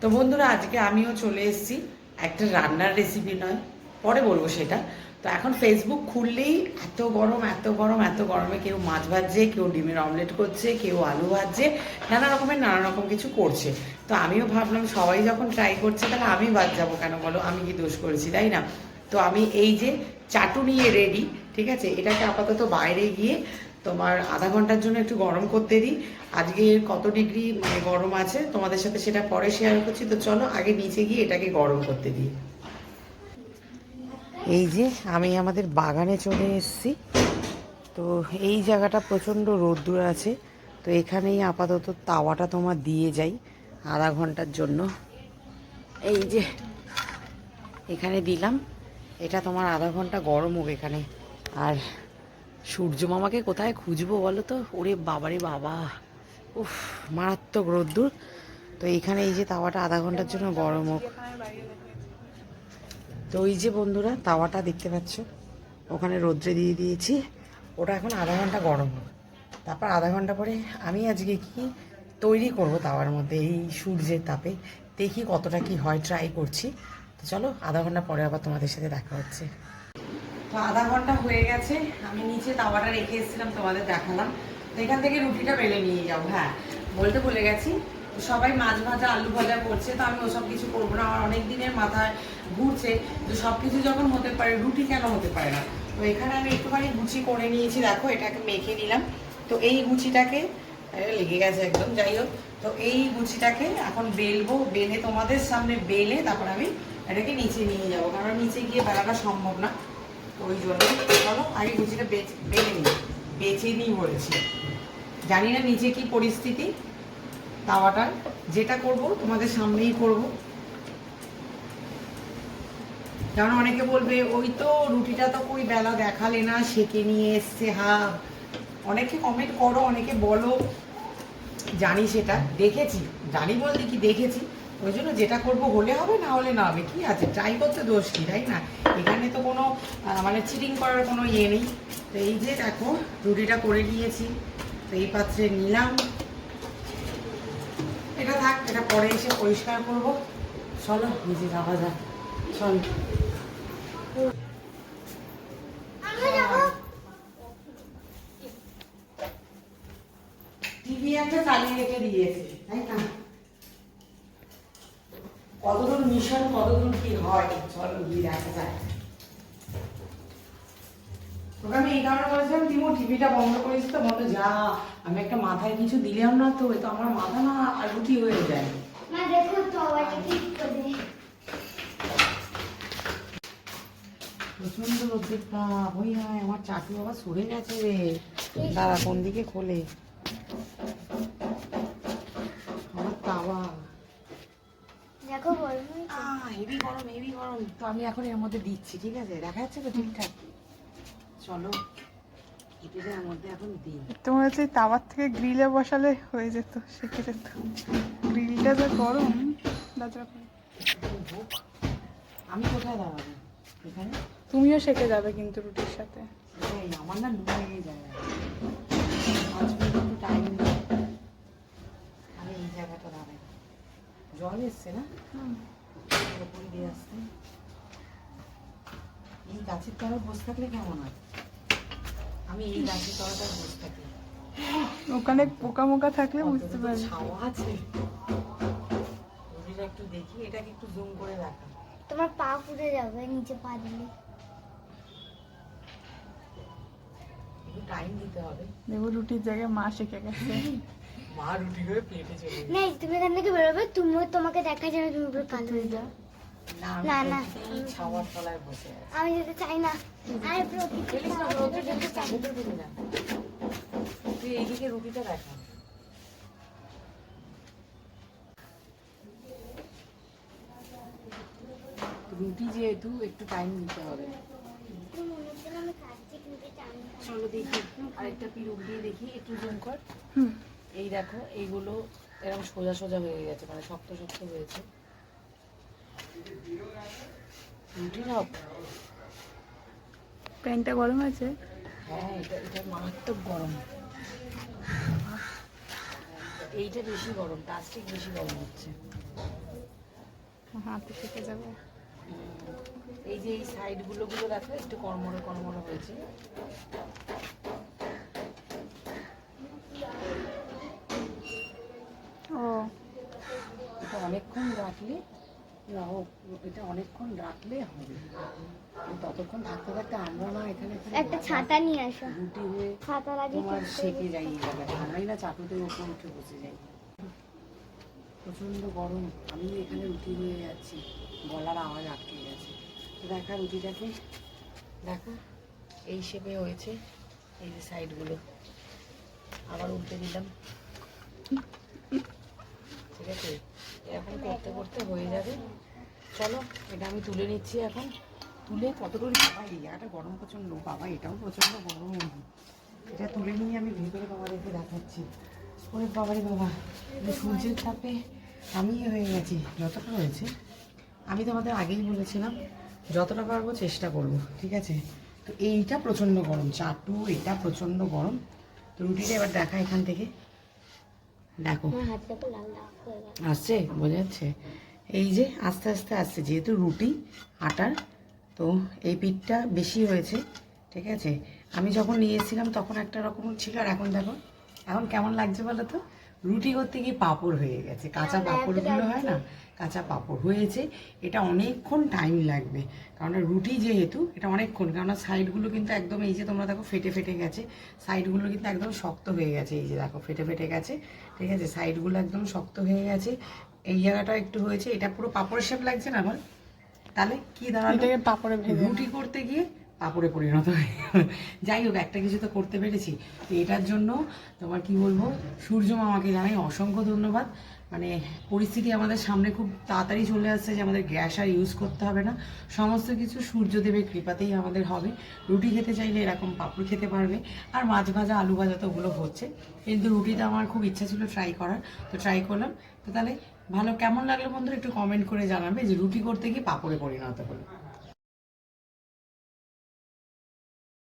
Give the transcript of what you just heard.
তো বন্ধুরা, আজকে আমিও চলে এসেছি। একটা রান্নার রেসিপি নয়, পরে বলব সেটা। তো এখন ফেসবুক খুললেই এত গরম এত গরম, এত গরমে কেউ মাছ ভাজছে, কেউ ডিমের অমলেট করছে, কেউ আলু ভাজছে, নানা রকমের, নানা রকম কিছু করছে। তো আমিও ভাবলাম, সবাই যখন ট্রাই করছে, তাহলে আমি বাদ যাব কেন বলো? আমি কি দোষ করেছি, তাই না? তো আমি এই যে চাটু নিয়ে রেডি ঠিক আছে? এটাকে আপাতত বাইরে গিয়ে তোমার আধা ঘণ্টার জন্য একটু গরম করতে দিই। আজকে কত ডিগ্রি মানে গরম আছে, তোমাদের সাথে সেটা পরে শেয়ার করছি। তো চলো আগে নিচে গিয়ে এটাকে গরম করতে দিই। এই যে আমি আমাদের বাগানে চলে এসেছি। তো এই জায়গাটা প্রচণ্ড রোদ্দুর আছে। তো এখানেই আপাতত তাওয়াটা তোমার দিয়ে যাই আধা ঘণ্টার জন্য। এই যে এখানে দিলাম। এটা তোমার আধা ঘণ্টা গরম হোক এখানে। আর সূর্য মামাকে কোথায় খুঁজবো বলো তো? ওরে বাবারে বাবা। উফ, মারাত্মক রোদ্দুর। তো এইখানে এই যে তাওয়াটা আধা ঘণ্টার জন্য গরম হোক। তো ওই যে বন্ধুরা, তাওয়াটা দেখতে পাচ্ছ? ওখানে রোদ্রে দিয়ে দিয়েছি। ওটা এখন আধা ঘণ্টা গরম হোক। তারপর আধা ঘণ্টা পরে আমি আজকে কি তৈরি করব তাওয়ার মধ্যে, এই সূর্যের তাপে? দেখি কতটা কি হয় ট্রাই করছি। তো চলো, আধা ঘণ্টা পরে আবার তোমাদের সাথে দেখা হচ্ছে। তো আধা ঘণ্টা হয়ে গেছে আমি নিচে তাওয়াটা রেখে এসেছিলাম তোমাদের দেখালাম। তো এখান থেকে রুটিটা বেলে নিয়ে যাব হ্যাঁ। বলতে ভুলে গেছি সবাই মাছ ভাজা আলু ভাজা করছে তো আমি ওসব কিছু করব না আমার অনেক দিনের মাথায় ঘুরছে। যে সব কিছু যখন হতে পারে রুটি কেন হতে পারে না? তো এখানে আমি একটুখানি গুচি করে নিয়েছি দেখো এটাকে মেখে নিলাম। তো এই গুচিটাকে এ, লেগে গেছে একদম যাই হোক। তো এই গুচিটাকে এখন বেলবো বেলে তোমাদের সামনে বেলে তারপর আমি এটাকে নিচে নিয়ে যাব কারণ নিচে গিয়ে বেলাটা সম্ভব না। তো ওই জন্য, চলো আগে গুচিটা বেচ বেলে নিই, বেছে নিই বলেছি। জানি না নিচে কি পরিস্থিতি তাওয়াটার যেটা করব, তোমাদের সামনেই করব। কারণ অনেকে বলবে, ওই তো রুটিটা তো কই বেলা দেখালে না, সেকে নিয়ে এসছে, হা। অনেকে কমেন্ট করো, অনেকে বলো। জানি সেটা, দেখেছি, জানি বলতে কি দেখেছি। ওই জন্য যেটা করব হলে হবে না হলে না হবে। কি আছে? ট্রাই করতে দোষ কি তাই না? এখানে তো কোনো মানে চিটিং করার কোনো ইয়ে নেই। তো এই যে দেখো রুটিটা করে নিয়েছি। তো এই পাত্রে নিলাম। এটা থাক এটা পরে এসে পরিষ্কার করব। চলো নিজে যাওয়া যাক। চল। টিভি একটা চালিয়ে রেখে দিয়েছে তাই না? কতদূর মিশন কতদূর কি হয় চলো গিয়ে দেখা যায় তোকে আমি এই কারণে বলেছিলাম তিমো টিভিটা বন্ধ করেছি তো বন্ধ যা আমি একটা মাথায় কিছু দিলাম না তো তো আমার মাথা না আর রুটি হয়ে যায়। মা দেখো তো প্রচণ্ড রোদ্রের তাপ ওই আমার চাটু বাবা সরে গেছে রে। দাঁড়া কোন দিকে খোলে? হেভি গরম হেভি গরম। তো আমি এখন এর মধ্যে দিচ্ছি ঠিক আছে? দেখা যাচ্ছে তো ঠিকঠাক। চলো এর মধ্যে এখন দিই। তোমার হচ্ছে তাওয়ার থেকে গ্রিলে বসালে হয়ে যেত গ্রিলটা যে গরম দাদা। আমি কোথায় দাঁড়াবো? এখানে? তুমিও সেঁকে যাবে কিন্তু রুটির সাথে। এই আমার না লু লেগে যায়। পাঁচ একটু টাইম দিই আমি এই জায়গাটা দাঁড়াই এসছে না ওপরে দিয়ে আসতে। এই গাছের তলায় বসে থাকলে কেমন হয়? আমি এই গাছের বসে থাকি ওখানে পোকা মোকা থাকলে বুঝতে পারবে। ছাওয়া আছে। একটু দেখি এটাকে একটু জুম করে দেখা তোমার পা পুড়ে যাবে নিচে পা দিলে। একটু টাইম দিতে হবে। দেখো রুটির জায়গায় মা শেখে গেছে। মা রুটি করে প্লেটে চলে না তুমি এখান থেকে বেরোবে তুমিও তোমাকে দেখা যাবে তুমি পুরো কালো হয়ে যাও। না না, ছাওয়ার তলায় বসে আমি যেতে চাই না। আর প্রকৃতি খেলিস না, রোদে যেতে চাই না, তুই এইদিকে রুটিটা দেখা। রুটি যেহেতু একটু টাইম দিতে হবে। মনে চলো দেখি আরেকটা পিরুক দিয়ে দেখি একটু জুম কর। হুম। এই দেখো এইগুলো এরকম সোজা সোজা হয়ে গেছে মানে শক্ত শক্ত হয়েছে। রুটি নাও প্যান্টটা গরম আছে হ্যাঁ এটা এটা মারাত্মক গরম। এইটা বেশি গরম প্লাস্টিক বেশি গরম হচ্ছে। হাতে থেকে যাবে। এই যে এই সাইডগুলো গুলো দেখো একটু কর্মরে কর্মরে হয়েছে ও এটা অনেকক্ষণ রাখলে এটা অনেকক্ষণ রাখলে হবে। ততক্ষণ থাকতে থাকতে আমরা না এখানে একটা ছাতা নিয়ে আসো। রুটি হয়ে ছাতা লাগিয়ে তোমার সেকে যাই আমরাই না চাটুদের ওপর উঠে বসে যাই। প্রচণ্ড গরম। আমি এখানে রুটি হয়ে যাচ্ছি। গলার আওয়াজ আটকে গেছে। দেখা রুটিটাকে দেখো এই শেপে হয়েছে এই যে সাইডগুলো আবার উল্টে দিলাম। ঠিক আছে? এরকম করতে করতে হয়ে যাবে। চলো, এটা আমি তুলে নিচ্ছি এখন। তুলে কতটুকু বাবা, এই জায়গাটা গরম প্রচণ্ড। বাবা, এটাও প্রচণ্ড গরম। এটা তুলে নিয়ে আমি ভেতরে তোমাদেরকে দেখাচ্ছি। ওরে বাবারে বাবা সূর্যের তাপে আমি হয়ে গেছি। যতটা হয়েছে, আমি তোমাদের আগেই বলেছিলাম, যতটা পারব চেষ্টা করব, ঠিক আছে? তো এইটা প্রচণ্ড গরম। চাটু, এটা প্রচণ্ড গরম। তো রুটিটা এবার দেখা এখান থেকে। দেখো। আসছে বোঝা যাচ্ছে? এই যে আস্তে আস্তে আসছে যেহেতু রুটি আটার তো এই পিঠটা বেশি হয়েছে ঠিক আছে? আমি যখন নিয়েছিলাম এসেছিলাম তখন একটা রকম ছিল আর এখন দেখো এখন কেমন লাগছে বলো তো? রুটি করতে গিয়ে পাঁপড় হয়ে গেছে। কাঁচা পাঁপড়গুলো হয় না? কাঁচা পাঁপড় হয়েছে। এটা অনেকক্ষণ টাইম লাগবে। কারণ রুটি যেহেতু এটা অনেকক্ষণ। কারণ সাইডগুলো কিন্তু একদম এই যে তোমরা দেখো ফেটে ফেটে গেছে। সাইডগুলো কিন্তু একদম শক্ত হয়ে গেছে। এই যে দেখো ফেটে ফেটে গেছে। ঠিক আছে? সাইডগুলো একদম শক্ত হয়ে গেছে। এই জায়গাটা একটু হয়েছে। এটা পুরো পাঁপড়ের শেপ লাগছে না আমার তাহলে কি দাঁড়াল? রুটি করতে গিয়ে পাপড়ে পরিণত হয়ে। যাই হোক, একটা কিছু তো করতে পেরেছি। তো এটার জন্য তোমার কি বলব, সূর্য মামাকে জানাই অসংখ্য ধন্যবাদ। মানে পরিস্থিতি আমাদের সামনে খুব তাড়াতাড়ি চলে আসছে যে আমাদের গ্যাস আর ইউজ করতে হবে না। সমস্ত কিছু সূর্যদেবের কৃপাতেই আমাদের হবে। রুটি খেতে চাইলে এরকম পাপড় খেতে পারবে। আর মাছ ভাজা, আলু ভাজা তো ওগুলো হচ্ছে। কিন্তু রুটিটা আমার খুব ইচ্ছা ছিল ট্রাই করার। তো ট্রাই করলাম। তো তাহলে ভালো, কেমন লাগল বন্ধুরা একটু কমেন্ট করে জানাবে যে রুটি করতে গিয়ে পাপড়ে পরিণত হলো।